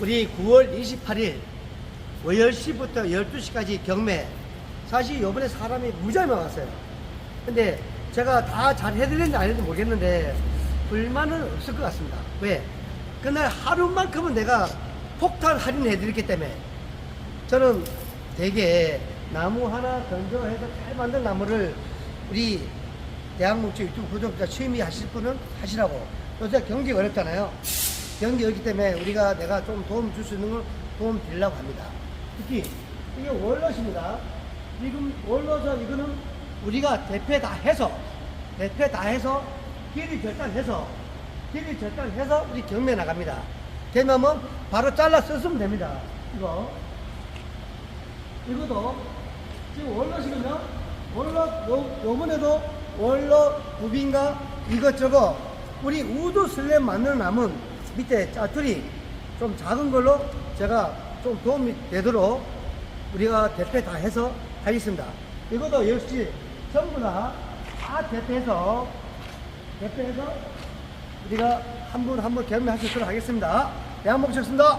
우리 9월 28일 뭐 10시부터 12시까지 경매. 사실 요번에 사람이 무지하게 많았어요. 근데 제가 다 잘 해드렸는지 안 해드렸는지 모르겠는데 불만은 없을 것 같습니다. 왜? 그날 하루만큼은 내가 폭탄 할인해 드렸기 때문에 저는 되게 나무 하나 건조해서 잘 만든 나무를 우리 대한목재 유튜브 구독자 취미 하실 분은 하시라고. 요새 경기가 어렵잖아요 어렵기 때문에 우리가 내가 좀 도움 줄 수 있는 걸 도움 드리려고 합니다. 특히 이게 월넛입니다. 지금 월넛은 이거는 우리가 대패 다 해서 대패 다 해서 길이 절단해서 길이 절단해서 우리 경매 나갑니다. 되면 바로 잘라 썼으면 됩니다. 이거. 이것도 지금 월넛이거든요. 월넛 요, 요번에도 월넛 부빈가? 이것저것 우리 우드 슬램 만드는 남은 밑에 짜투리 좀 작은 걸로 제가 좀 도움이 되도록 우리가 대패 다 해서 하겠습니다. 이것도 역시 전부 다, 다 대패해서 대패해서 우리가 한 분 한 분 경매하실 수 있도록 하겠습니다. 대한목적입니다